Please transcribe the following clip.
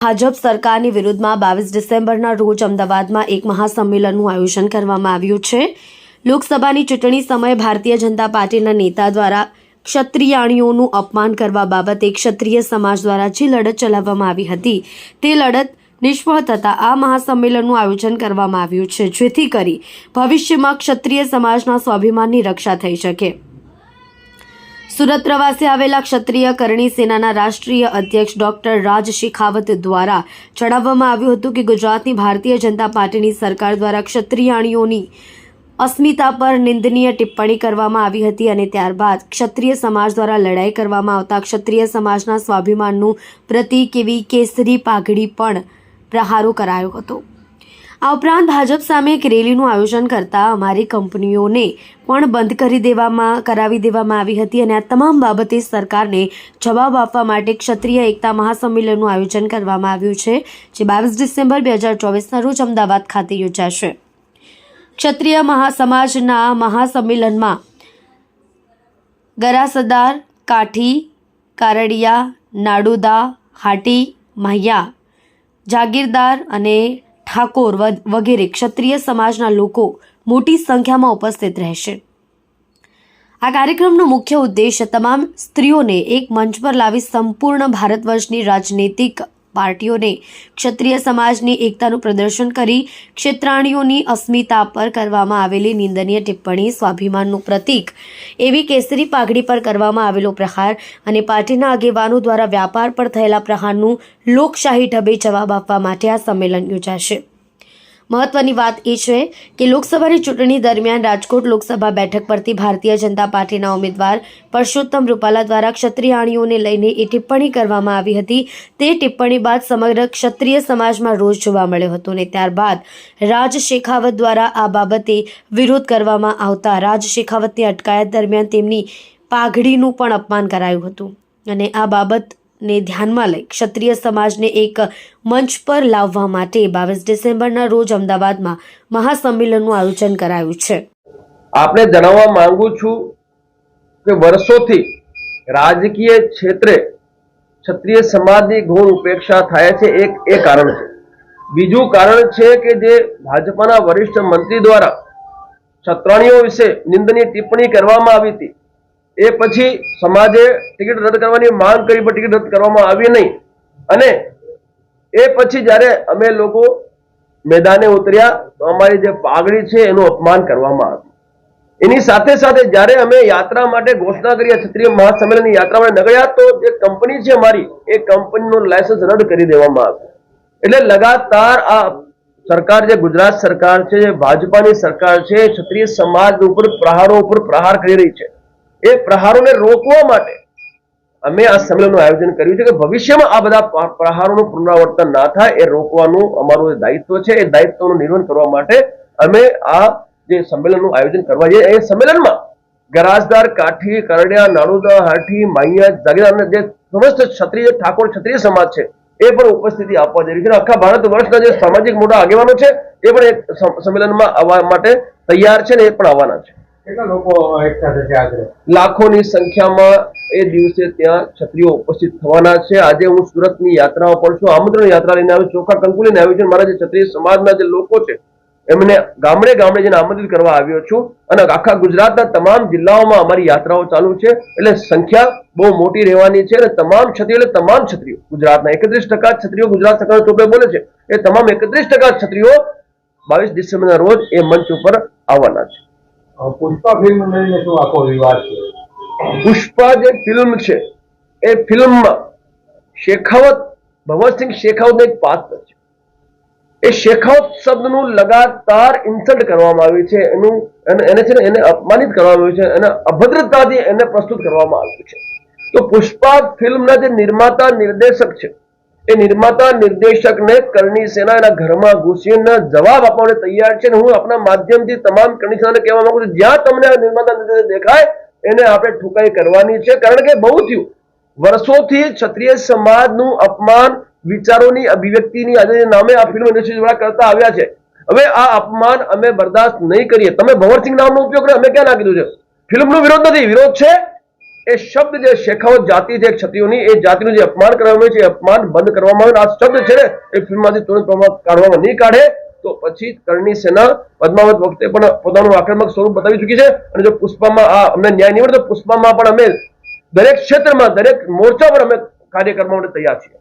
ભાજપ સરકારની વિરુદ્ધમાં બાવીસ ડિસેમ્બરના રોજ અમદાવાદમાં એક મહાસંમેલનનું આયોજન કરવામાં આવ્યું છે. લોકસભાની ચૂંટણી સમયે ભારતીય જનતા પાર્ટીના નેતા દ્વારા ક્ષત્રિયાણીઓનું અપમાન કરવા બાબતે ક્ષત્રિય સમાજ દ્વારા જે લડત ચલાવવામાં આવી હતી, તે લડત નિષ્ફળ થતાં આ મહાસંમેલનનું આયોજન કરવામાં આવ્યું છે, જેથી કરી ભવિષ્યમાં ક્ષત્રિય સમાજના સ્વાભિમાનની રક્ષા થઈ શકે. સુરત પ્રવાસે આવેલા ક્ષત્રિય કરણી સેનાના રાષ્ટ્રીય અધ્યક્ષ ડોક્ટર રાજ શેખાવત દ્વારા જણાવવામાં આવ્યું હતું કે ગુજરાતની ભારતીય જનતા પાર્ટીની સરકાર દ્વારા ક્ષત્રિયાણીઓની અસ્મિતા પર નિંદનીય ટિપ્પણી કરવામાં આવી હતી અને ત્યારબાદ ક્ષત્રિય સમાજ દ્વારા લડાઈ કરવામાં આવતા ક્ષત્રિય સમાજના સ્વાભિમાનનું પ્રતીક એવી કેસરી પાઘડી પણ પ્રહારો કરાયો હતો. આ ઉપરાંત ભાજપ સામે એક રેલીનું આયોજન કરતા અમારી કંપનીઓને પણ બંધ કરી દેવામાં, કરાવી દેવામાં આવી હતી અને આ તમામ બાબતે સરકારને જવાબ આપવા માટે ક્ષત્રિય એકતા મહાસંમેલનનું આયોજન કરવામાં આવ્યું છે, જે બાવીસ ડિસેમ્બર બે હજાર ચોવીસના રોજ અમદાવાદ ખાતે યોજાશે. ક્ષત્રિય મહાસમાજના મહાસંમેલનમાં ગરાસદાર, કાઠી, કારડિયા, નાડુદા, હાટી, મહિયા, જાગીરદાર અને ઠાકોર વગ- વગેરે ક્ષત્રિય સમાજના લોકો મોટી સંખ્યામાં ઉપસ્થિત રહેશે. આ કાર્યક્રમનો મુખ્ય ઉદ્દેશ તમામ સ્ત્રીઓને એક મંચ પર લાવી સંપૂર્ણ ભારત વર્ષની રાજનૈતિક પાર્ટીઓને ક્ષત્રિય સમાજની એકતાનું પ્રદર્શન કરી ક્ષેત્રાણીઓની અસ્મિતા પર કરવામાં આવેલી નિંદનીય ટિપ્પણી સ્વાભિમાનનું પ્રતીક એવી કેસરી પાઘડી પર કરવામાં આવેલો પ્રહાર અને પાર્ટીના આગેવાનો દ્વારા વ્યાપાર પર થયેલા પ્રહારનું લોકશાહી ઢબે જવાબ આપવા માટે આ સંમેલન યોજાશે. મહત્વની વાત એ છે કે લોકસભાની ચૂંટણી દરમિયાન રાજકોટ લોકસભા બેઠક પરથી ભારતીય જનતા પાર્ટીના ઉમેદવાર પરસોત્તમ રૂપાલા દ્વારા ક્ષત્રિયાણીઓને લઈને એ ટિપ્પણી કરવામાં આવી હતી. તે ટિપ્પણી બાદ સમગ્ર ક્ષત્રિય સમાજમાં રોષ જોવા મળ્યો હતો અને ત્યારબાદ રાજ શેખાવત દ્વારા આ બાબતે વિરોધ કરવામાં આવતા રાજ શેખાવતની અટકાયત દરમિયાન તેમની પાઘડીનું પણ અપમાન કરાયું હતું. અને આ બાબતને ધ્યાનમાં લઈ ક્ષત્રિય સમાજને એક મંચ પર લાવવા માટે બાવીસ ડિસેમ્બરના રોજ અમદાવાદમાં મહાસંમેલનનું આયોજન કરાયું છે. આપણે જણાવવા માંગુ છું કે વર્ષોથી રાજકીય ક્ષેત્રે ક્ષત્રિય સમાજની ઘોર ઉપેક્ષા થાય છે એક, એ કારણ છે. બીજું કારણ છે કે જે ભાજપાના વરિષ્ઠ મંત્રી દ્વારા ક્ષત્રાણીઓ વિશે નિંદનીય ટિપ્પણી કરવામાં આવી હતી એ પછી સમાજે ટિકિટ રદ કરવાની માંગ કરી, પણ ટિકિટ રદ કરવામાં આવી નહીં. અને એ પછી જ્યારે અમે લોકો મેદાને ઉતર્યા, તો અમારી જે પાઘડી છે, એનું અપમાન કરવામાં આવ્યું. એની સાથે સાથે જ્યારે અમે યાત્રા માટે ઘોષણા કરી ક્ષત્રિય મહાસંમેલનની યાત્રા માટે નગળ્યા તો જે કંપની છે મારી એ કંપનીનું લાયસન્સ રદ કરી દેવામાં આવ્યું. એટલે લગાતાર આ સરકાર જે ગુજરાત સરકાર છે, જે ભાજપાની સરકાર છે, ક્ષત્રિય સમાજ ઉપર પ્રહારો ઉપર પ્રહાર કરી રહી છે. એ પ્રહારોને રોકવા માટે અમે આ સંમેલનનું આયોજન કર્યું છે કે ભવિષ્યમાં આ બધા પ્રહારોનું પુનરાવર્તન ના થાય, એ રોકવાનું અમારું જે દાયિત્વ છે, એ દાયિત્વનું નિર્વહન કરવા માટે અમે આ જે સંમેલનનું આયોજન કરવા જઈએ. એ સંમેલનમાં ગરાજદાર, કાઠી કરડિયા નાડુદા, હાઠી માહિયા અને જે સમસ્ત ક્ષત્રિય, ઠાકોર ક્ષત્રિય સમાજ છે, એ પણ ઉપસ્થિતિ આપવા જઈ રહી છે. આખા ભારત વર્ષના જે સામાજિક મોટા આગેવાનો છે, એ પણ એક સંમેલનમાં આવવા માટે તૈયાર છે ને એ પણ આવવાના છે. લાખોની સંખ્યામાં એ દિવસે ત્યાં ક્ષત્રિયો ઉપસ્થિત થવાના છે. આજે હું સુરતની યાત્રાઓ પર છું. આમંત્રણ યાત્રા લઈને આવ્યો ચોખા કંકુ લઈને આવ્યો છું. મારા જે ક્ષત્રિય સમાજના જે લોકો છે, એમને ગામડે ગામડે જઈને આમંત્રિત કરવા આવ્યો છું. અને આખા ગુજરાતના તમામ જિલ્લાઓમાં અમારી યાત્રાઓ ચાલુ છે. એટલે સંખ્યા બહુ મોટી રહેવાની છે. અને તમામ ક્ષત્રિયો, એટલે તમામ ક્ષત્રિયો, ગુજરાતના એકત્રીસ ટકા ક્ષત્રિયો ગુજરાત સરકાર ચોપે બોલે છે. એ તમામ એકત્રીસ ટકા ક્ષત્રિયો બાવીસ ડિસેમ્બરના રોજ એ મંચ ઉપર આવવાના છે. પુષ્પા ફિલ્મ લઈને શું આખો વિવાદ છે? પુષ્પા જે ફિલ્મ છે, એ ફિલ્મમાં શેખાવત, ભગવતસિંહ શેખાવત એક પાત્ર છે. એ શેખાવત શબ્દનું લગાતાર ઇન્સલ્ટ કરવામાં આવ્યું છે, એનું, એને છે ને, એને અપમાનિત કરવામાં આવ્યું છે અને અભદ્રતાથી એને પ્રસ્તુત કરવામાં આવ્યું છે. તો પુષ્પા ફિલ્મના જે નિર્માતા, નિર્દેશક છે એ નિર્માતા નિર્દેશકને કરણી સેના એના ઘરમાં ઘૂસીને જવાબ આપવાને તૈયાર છે હું આપણા માધ્યમથી તમામ કરણી સેનાને કહેવા માંગુ છું. જ્યાં તમને નિર્માતા નિર્દેશક દેખાય, એને આપણે ઠુકાઈ કરવાની છે. કારણ કે બહુ થયું. વર્ષોથી ક્ષત્રિય સમાજનું અપમાન, વિચારોની અભિવ્યક્તિની આજે નામે આ ફિલ્મ ઇન્ડસ્ટ્રી દ્વારા કરતા આવ્યા છે. હવે આ અપમાન અમે બરદાસ્ત નહીં કરીએ. તમે ભવરસિંહ નામનો ઉપયોગ કરો, અમે ક્યાં નાખી દીધું છે? ફિલ્મનો વિરોધ નથી. વિરોધ છે એ શબ્દ જે શેખાવત જાતિ છે ક્ષત્રિયોની, એ જાતિનું જે અપમાન કરવામાં આવ્યું છે અપમાન બંધ કરવામાં આવે. આ શબ્દ છે ને, એ ફિલ્મમાંથી તુરંત કાઢવામાં નહીં કાઢે. તો પછી કરણી સેના પદ્માવત વખતે પણ પોતાનું આક્રમક સ્વરૂપ બતાવી ચૂકી છે. અને જો પુષ્પામાં આ અમને ન્યાય નહીં મળે, તો પુષ્પામાં પણ અમે દરેક ક્ષેત્રમાં, દરેક મોરચા પર અમે કાર્ય કરવા માટે તૈયાર છીએ.